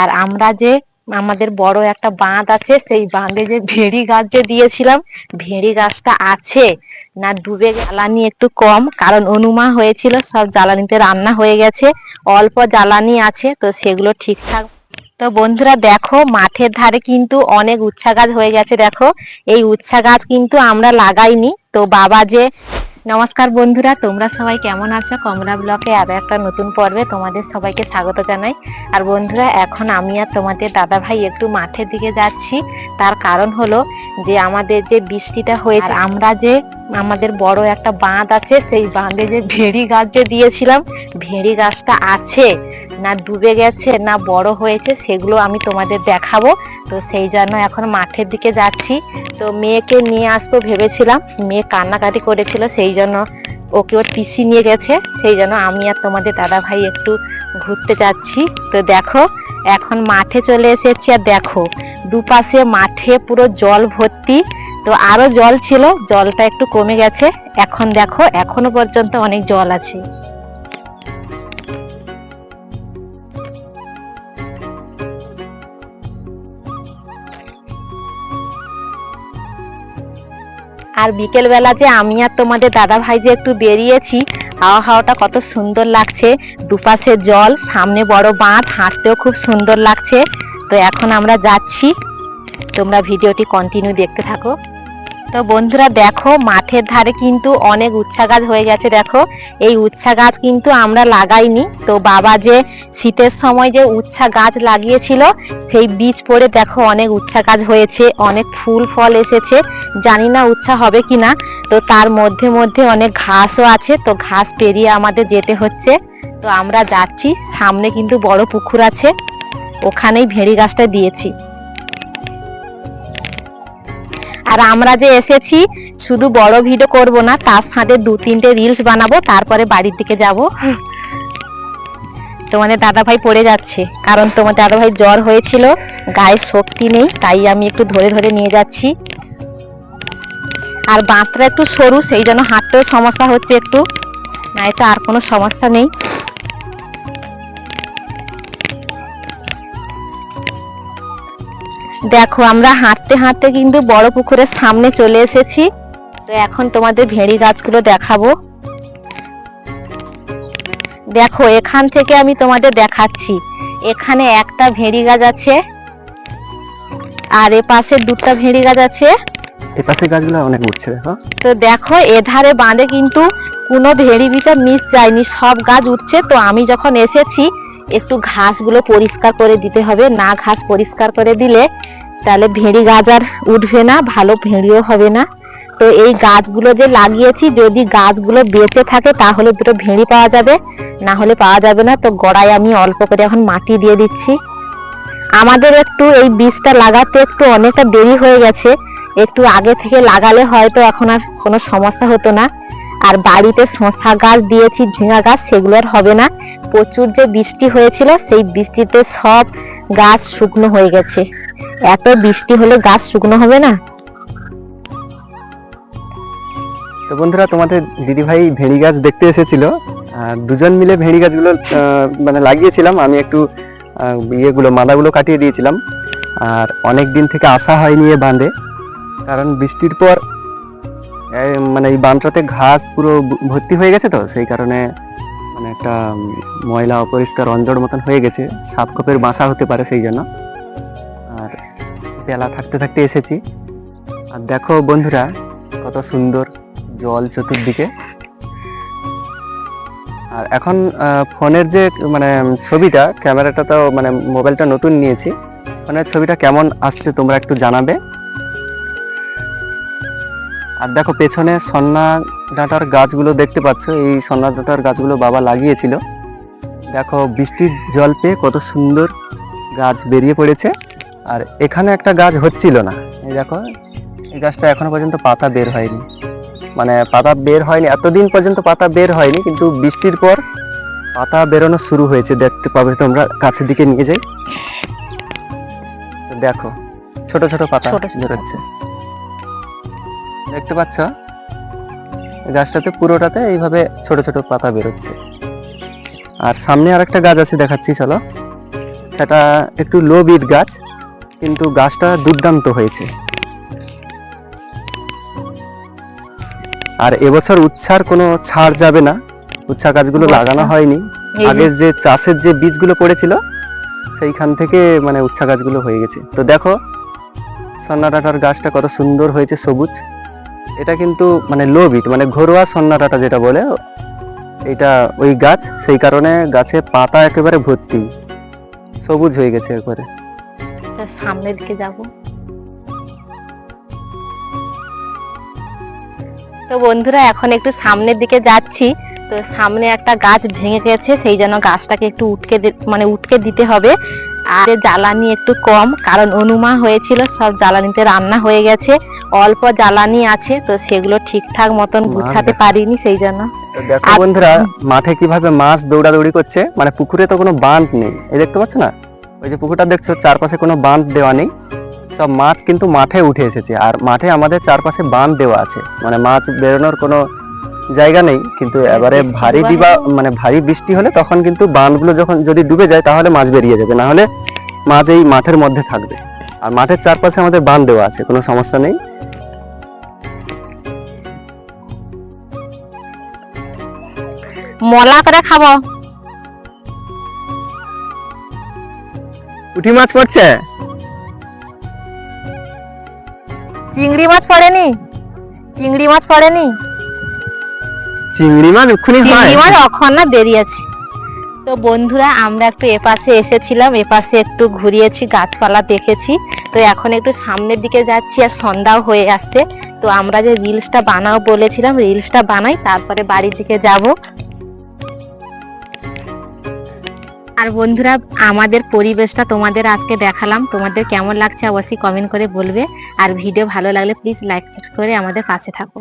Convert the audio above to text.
আর আমরা যে আমাদের বড় একটা বাঁধ আছে, সেই বাঁধে যে ভেড়ি গাছ যে দিয়েছিলাম, ভেড়ি গাছটা আছে। না, ডুবে জ্বালানি একটু কম, কারণ অনুমা হয়েছিল, সব জ্বালানিতে রান্না হয়ে গেছে, অল্প জ্বালানি আছে, তো সেগুলো ঠিকঠাক তো বন্ধুরা দেখো, মাঠের ধারে কিন্তু অনেক উচ্ছা গাছ হয়ে গেছে, দেখো। এই উচ্ছা গাছ কিন্তু আমরা লাগাইনি, তো বাবা যে নমস্কার বন্ধুরা তোমরা সবাই কেমন আছো? কমলা ব্লকে আরও একটা নতুন পর্বে তোমাদের সবাইকে স্বাগত জানাই। আর বন্ধুরা এখন আমি আর তোমাদের দাদা ভাই একটু মাঠের দিকে যাচ্ছি। তার কারণ হলো যে আমাদের যে বৃষ্টিটা হয়েছে আমরা যে আমাদের বড় একটা বাঁধ আছে সেই বাঁধে যে ভেড়ি গাছ যে দিয়েছিলাম ভেড়ি গাছটা আছে। না ডুবে গেছে, না বড় হয়েছে, সেগুলো আমি তোমাদের দেখাবো। তো সেই জন্য এখন মাঠের দিকে যাচ্ছি। তো মেয়েকে নিয়ে আসব ভেবেছিলাম, মেয়ে কান্নাকাটি করেছিল, সেই জন্য ওকে ওর পিসি নিয়ে গেছে। সেই জন্য আমি আর তোমাদের দাদা ভাই একটু ঘুরতে যাচ্ছি। তো দেখো, এখন মাঠে চলে এসেছি আর দেখো, দুপাশে মাঠে পুরো জল ভর্তি। তো আরও জল ছিল, জলটা একটু কমে গেছে। এখন দেখো, এখনও পর্যন্ত অনেক জল আছে। আর বিকেলবেলা যে আমি আর তোমাদের দাদা ভাই যে একটু বেরিয়েছি হাওয়া হাওয়াটা কত সুন্দর লাগছে। দুপাশে জল, সামনে বড় বাঁধ, হাঁটতেও খুব সুন্দর লাগছে। তো এখন আমরা যাচ্ছি। তোমরা ভিডিওটি কন্টিনিউ দেখতে থাকো। তো বন্ধুরা দেখো, মাঠের ধারে কিন্তু অনেক উচ্ছা গাছ হয়ে গেছে দেখো। এই উচ্ছা গাছ কিন্তু আমরা লাগাইনি। তো বাবা যে শীতের সময় যে উচ্ছা গাছ লাগিয়েছিল, সেই বীজ পড়ে দেখো অনেক উচ্ছা গাছ হয়েছে, অনেক ফুল, ফল এসেছে। জানি না উচ্ছা হবে কি না তো তার মধ্যে মধ্যে অনেক ঘাসও আছে। তো ঘাস পেরিয়ে আমাদের যেতে হচ্ছে। তো আমরা যাচ্ছি। সামনে কিন্তু বড় পুকুর আছে। ওখানেই ভেড়ি গাছটা দিয়েছি। আর আমরা যে এসেছি, শুধু বড় ভিডিও করব না, তার সাথে দু তিনটে রিলস বানাবো, তারপরে বাড়ির দিকে যাব। তোমাদের দাদা ভাই পড়ে যাচ্ছে, কারণ তোমার দাদা ভাই জ্বর হয়েছিল, গায়ে শক্তি নেই, তাই আমি একটু ধরে ধরে নিয়ে যাচ্ছি। আর বাঁধটা একটু সরু, সেই জন্য হাঁটতেও সমস্যা হচ্ছে একটু নাই তো আর কোনো সমস্যা নেই। দেখো আমরা হাঁটতে হাঁটতে কিন্তু বড় পুকুরের সামনে চলে এসেছি। তো এখন তোমাদের ভেড়ি গাছগুলো দেখাবো। দেখো এখান থেকে আমি তোমাদের দেখাচ্ছি। এখানে একটা ভেড়ি গাছ আছে আর এ পাশে দুটা ভেড়ি গাছ আছে। এই পাশে গাছগুলো অনেক উঠছে তো দেখো এধারে বাঁধে কিন্তু কোনো ভেড়ি বিটা মিস যায়নি সব গাছ উঠছে। তো আমি যখন এসেছি একটু ঘাসগুলো পরিষ্কার করে দিতে হবে। না ঘাস পরিষ্কার করে দিলে তাহলে ভেড়ি গাছ আর উঠবে না, ভালো ভেড়িও হবে না। তো এই গাছগুলো যে লাগিয়েছি, যদি গাছগুলো বেঁচে থাকে তাহলে দুটো ভেড়ি পাওয়া যাবে, না হলে পাওয়া যাবে না। তো গড়ায় আমি অল্প করে এখন মাটি দিয়ে দিচ্ছি। আমাদের একটু এই বীজটা লাগাতে একটু অনেকটা দেরি হয়ে গেছে। একটু আগে থেকে লাগালে হয়তো এখন আর কোনো সমস্যা হতো না। আর বাড়িতে শশা গাছ দিয়েছি, ঝিঙা গাছ, সেগুলো আর হবে না। প্রচুর যে বৃষ্টি হয়েছিল, সেই বৃষ্টিতে সব গাছ শুকনো হয়ে গেছে। এত বৃষ্টি হলে গাছ শুকনো হবে না? তো বন্ধুরা, তোমাদের দিদিভাই ভেড়ি গাছ দেখতে এসেছিল। দুজন মিলে ভেড়ি গাছগুলো মানে লাগিয়েছিলাম। আমি একটু ইয়েগুলো, মাদাগুলো কাটিয়ে দিয়েছিলাম। আর অনেক দিন থেকে আসা হয়নি এ বাঁধে। কারণ বৃষ্টির পর মানে এই বাঁধটাতে ঘাস পুরো ভর্তি হয়ে গেছে তো? সেই কারণে মানে একটা ময়লা অপরিষ্কার অঞ্জড় মতন হয়ে গেছে। সাপ খোপের বাসা হতে পারে সেই জন্য। আর বেলা থাকতে থাকতে এসেছি। আর দেখো বন্ধুরা, কত সুন্দর জল চতুর্দিকে। আর এখন ফোনের যে মানে ছবিটা, ক্যামেরাটা তো মানে মোবাইলটা নতুন নিয়েছি। ফোনের ছবিটা কেমন আসছে তোমরা একটু জানাবে। আর দেখো পেছনে সন্না ডাঁটার গাছগুলো দেখতে পাচ্ছ। এই সন্না ডাঁটার গাছগুলো বাবা লাগিয়েছিল। দেখো বৃষ্টির জল পেয়ে কত সুন্দর গাছ বেরিয়ে পড়েছে। আর এখানে একটা গাছ হচ্ছিল না। এই দেখো এই গাছটা এখনও পর্যন্ত পাতা বের হয়নি। মানে পাতা বের হয়নি এতদিন পর্যন্ত পাতা বের হয়নি কিন্তু বৃষ্টির পর পাতা বেরোনো শুরু হয়েছে। দেখতে পাবে তোমরা কাছের দিকে নিয়ে যাই। দেখো ছোট ছোট পাতা বেরোচ্ছে। দেখতে পাচ্ছ? গাছটাতে পুরোটাতে এইভাবে ছোট ছোট পাতা বেরোচ্ছে। আর সামনে আরেকটা গাছ আছে দেখাচ্ছি চলো। সেটা একটু লো বিট গাছ কিন্তু গাছটা দুর্দান্ত হয়েছে। আর এবছর উচ্ছার কোনো ছাড় যাবে না। উচ্ছা গাছগুলো। লাগানো হয়নি। আগের যে চাষের যে বীজগুলো পড়েছিল সেইখান থেকে মানে উচ্ছা গাছগুলো হয়ে গেছে। তো দেখো সন্নাটাটার গাছটা কত সুন্দর হয়েছে সবুজ। এটা কিন্তু মানে লো বিট মানে ঘরোয়া সন্নাটাটা যেটা বলে, এটা ওই গাছ, সেই কারণে গাছে পাতা একেবারে ভর্তি, সবুজ হয়ে গেছে একবারে। তো সামনের দিকে যাব। তো বন্ধুরা, এখন একটু সামনের দিকে যাচ্ছি। তো সামনে একটা গাছ ভেঙে গেছে, সেই জন্য গাছটাকে একটু উটকে দি- মানে উটকে দিতে হবে। আর জ্বালানি একটু কম কারণ অনুমা হয়েছিল সব জ্বালানিতে রান্না হয়ে গেছে। অল্প জ্বালানি আছে তো সেগুলো ঠিকঠাক মতন গুছাতে পারিনি সেই জন্য। দেখো বন্ধুরা মাঠে কীভাবে মাছ দৌড়াদৌড়ি করছে মানে পুকুরে তো কোনো বাঁধ নেই। এই দেখতে পাচ্ছ না? ওই যে পুকুরটা দেখছ চারপাশে কোনো বাঁধ দেওয়া নেই। সব মাছ কিন্তু মাঠে উঠে এসেছে আর মাঠে আমাদের চারপাশে বাঁধ দেওয়া আছে। মানে মাছ বেরোনোর কোনো জায়গা নেই কিন্তু এবারে ভারী দিবা মানে ভারী বৃষ্টি হলে তখন কিন্তু বাঁধগুলো যখন যদি ডুবে যায় তাহলে মাছ বেরিয়ে যাবে। না হলে মাছ এই মাঠের মধ্যে থাকবে। আর মাঠের চারপাশে আমাদের বাঁধ দেওয়া আছে কোনো সমস্যা নেই। মলা করে খাব। পুঁটি মাছ পড়ছে? চিংড়ি মাছ পড়েনি? চিংড়ি মাছ পড়েনি? চিংড়ি মাছ এক্ষুনি হয়। চিংড়ি মাছ না বেরিয়েছে তো বন্ধুরা, আমরা একটু এপাশে এসেছিলাম, এপাশে একটু ঘুরিয়েছি, গাছপালা দেখেছি। তো এখন একটু সামনের দিকে যাচ্ছি আর সন্ধ্যাও হয়ে আসছে। তো আমরা যে রিলসটা বানাও বলেছিলাম, রিলসটা বানাই, তারপরে বাড়ির দিকে যাব। আর বন্ধুরা, আমাদের পরিবেশটা তোমাদের আজকে দেখালাম। তোমাদের কেমন লাগছে অবশ্যই কমেন্ট করে বলবে। আর ভিডিও ভালো লাগলে প্লিজ লাইক করে আমাদের পাশে থাকো।